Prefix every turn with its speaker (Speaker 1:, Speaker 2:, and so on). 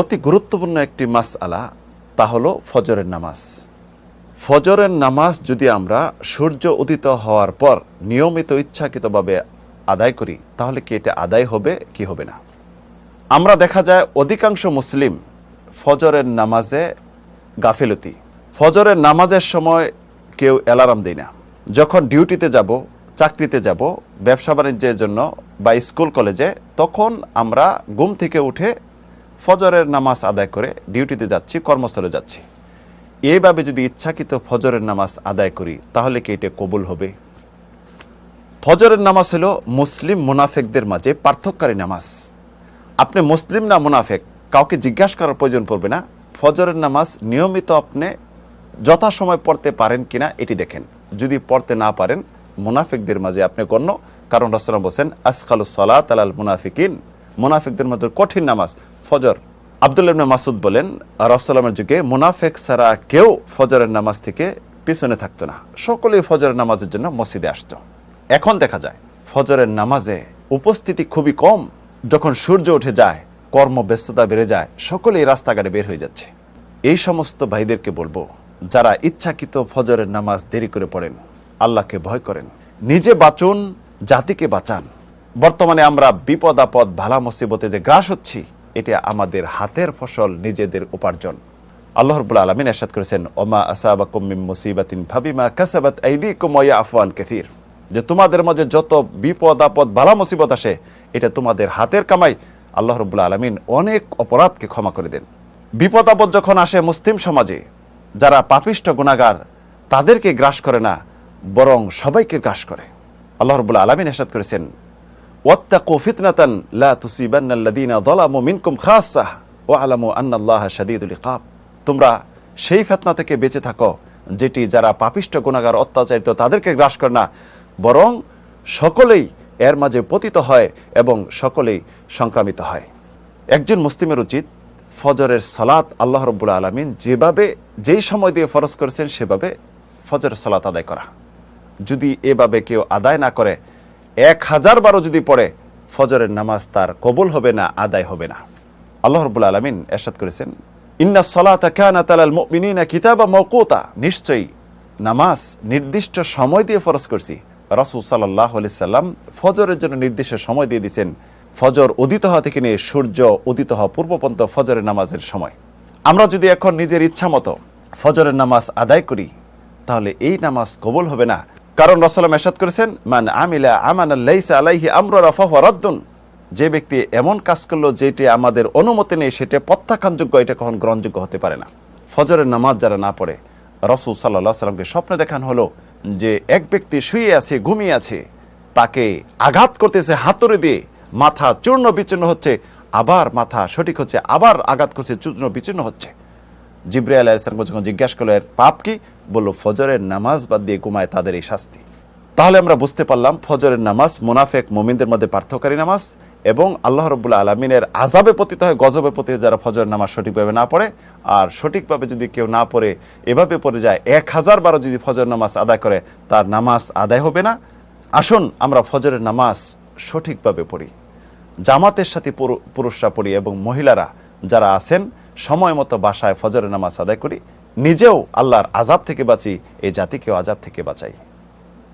Speaker 1: অতি গুরুত্বপূর্ণ একটি মাস আলা তা হলো ফজরের নামাজ। ফজরের নামাজ যদি আমরা সূর্য উদিত হওয়ার পর নিয়মিত ইচ্ছাকৃতভাবে আদায় করি, তাহলে কি এটা আদায় হবে, কি হবে না? আমরা দেখা যায় অধিকাংশ মুসলিম ফজরের নামাজে গাফিলতি। ফজরের নামাজের সময় কেউ অ্যালার্ম দেয় না। যখন ডিউটিতে যাব, চাকরিতে যাব, ব্যবসা বাণিজ্যের জন্য বা স্কুল কলেজে, তখন আমরা ঘুম থেকে উঠে ফজরের নামাজ আদায় করে ডিউটিতে যাচ্ছি, কর্মস্থলে যাচ্ছি। এইভাবে যদি ইচ্ছাকৃত ফজরের নামাজ আদায় করি, তাহলে কি এটা কবুল হবে? ফজরের নামাজ হলো মুসলিম মুনাফেকদের মাঝে পার্থক্যকারী নামাজ। আপনি মুসলিম না মুনাফেক, কাউকে জিজ্ঞাসা করার প্রয়োজন পড়বে না। ফজরের নামাজ নিয়মিত আপনি যথাসময় পড়তে পারেন কিনা, এটি দেখেন। যদি পড়তে না পারেন, মুনাফিকদের মাঝে আপনি গণ্য। কারণ রসলাম বলছেন আসখালু সলাত আলাল মুনাফিকিন। মুনাফিকদের মধ্যে কঠিন নামাজ, ফজর। আবদুল্লাহ মাসুদ বলেন রসলামের যুগে মুনাফেক ছাড়া কেউ ফজরের নামাজ থেকে পিছনে থাকতো না। সকলেই ফজরের নামাজের জন্য মসজিদে আসতো। এখন দেখা যায়, ফজরের নামাজে উপস্থিতি খুবই কম। যখন সূর্য উঠে যায়, কর্মব্যস্ততা বেড়ে যায়, সকলেই রাস্তাঘাটে বের হয়ে যাচ্ছে। এই সমস্ত ভাইদেরকে বলব, যারা ইচ্ছাকৃত ফজরের নামাজ দেরি করে পড়েন, আল্লাহকে ভয় করেন। নিজে বাঁচুন, জাতিকে বাঁচান। বর্তমানে আমরা বিপদ আপদ ভালা মুসিবতে যে গ্রাস হচ্ছি, এটা আমাদের হাতের ফসল, নিজেদের উপার্জন। আল্লাহ রবুল আলমিন এরশাদ করেছেন, ওমা আসাবাকুম মিন মুসিবাতিন ভাবিমা কাসাবাত আইদিকুম ওয়া আফওয়ান কাসীর। যে তোমাদের মাঝে যত বিপদ আপদ, বালা মুসিবত আসে, এটা তোমাদের হাতের কামাই। আল্লাহ রবুল্লা আলমিন অনেক অপরাধকে ক্ষমা করে দেন। বিপদ আপদ যখন আসে মুসলিম সমাজে, যারা পাপিষ্ট গুণাগার তাদেরকে গ্রাস করে না, বরং সবাইকে গ্রাস করে। আল্লাহ রবুল্লা আলমিন এরশাদ করেছেন ওয়াত্তাকু ফিতনাতান লা তুসিবান্নাল্লাযীনা যালামু মিনকুম খাসসাহ ওয়া আলামু আন্নাল্লাহা শাদীদুল ইকাব। তোমরা সেই ফিতনা থেকে বেঁচে থাকো, যেটি যারা পাপিষ্ট গুণাগার অত্যাচারিত, তাদেরকে গ্রাস করে না। বরং সকলেই এর মাঝে পতিত হয় এবং সকলেই সংক্রামিত হয়। একজন মুসলিমের উচিত ফজরের সালাত আল্লাহ রব্বুল আলমিন যেভাবে, যেই সময় দিয়ে ফরজ করেছেন, সেভাবে ফজরের সালাত আদায় করা। যদি এভাবে কেউ আদায় না করে এক হাজার বারো যদি পড়ে, ফজরের নামাজ তার কবুল হবে না, আদায় হবে না। আল্লাহ রব্বুল আলমিন এরশাদ করেছেন, ইন্না সলাতা কিতাবা মওকুতা। নিশ্চয়ই নামাজ নির্দিষ্ট সময় দিয়ে ফরজ করছি। রাসূল আলাইহি সাল্লাম ফজরের জন্য নির্দিষ্ট সময় দিয়ে দিয়েছেন, ফজর উদিত হওয়া থেকে নিয়ে সূর্য উদিত হওয়া পূর্বপন্ত ফজরের নামাজের সময়। আমরা যদি এখন নিজের ইচ্ছা মতো ফজরের নামাজ আদায় করি, তাহলে এই নামাজ কবুল হবে না কারণ রসলাম এরশাদ করেছেন, মান আমিলা আমান লাইসা আলাইহি আমরা ফাহুয়া রাদ্দুন। যে ব্যক্তি এমন কাজ করল যেটি আমাদের অনুমতি নেই, সেটা প্রত্যাখ্যানযোগ্য, এটা কখন গ্রহণযোগ্য হতে পারে না। ফজরের নামাজ যারা না পড়ে, রসুল সাল্লাহ সাল্লামকে স্বপ্ন দেখান হলো যে এক ব্যক্তি শুয়ে আছে, ঘুমিয়ে আছে, তাকে আঘাত করতেছে হাতুড়ে দিয়ে, মাথা চূর্ণ বিচূর্ণ হচ্ছে, আবার মাথা সঠিক হচ্ছে, আবার আঘাত করছে, চূর্ণ বিচূর্ণ হচ্ছে। জিব্রাইল আলাহ ইসলাম যখন জিজ্ঞাসা করল, এর পাপ কি? বলল, ফজরের নামাজ বাদ দিয়ে ঘুমায় তাদের এই শাস্তি। তাহলে আমরা বুঝতে পারলাম, ফজরের নামাজ মুনাফেক মুমিনদের মধ্যে পার্থকারী নামাজ এবং আল্লাহ রবুল্লা আলমিনের আজাবে পতিত হয়, গজবে পতিত যারা ফজরের নামাজ সঠিকভাবে না পড়ে। আর সঠিকভাবে যদি কেউ না পড়ে, এভাবে পড়ে যায়, এক হাজার বারো যদি ফজর নামাজ আদায় করে, তার নামাজ আদায় হবে না। আসুন, আমরা ফজরের নামাজ সঠিকভাবে পড়ি। জামাতের সাথে পুরু- পুরুষরা পড়ি এবং মহিলারা যারা আছেন সময় মতো বাসায় ফজরের নামাজ আদায় করি, নিজেও আল্লাহর আজাব থেকে বাঁচি, এই জাতিকেও আজাব থেকে বাঁচাই।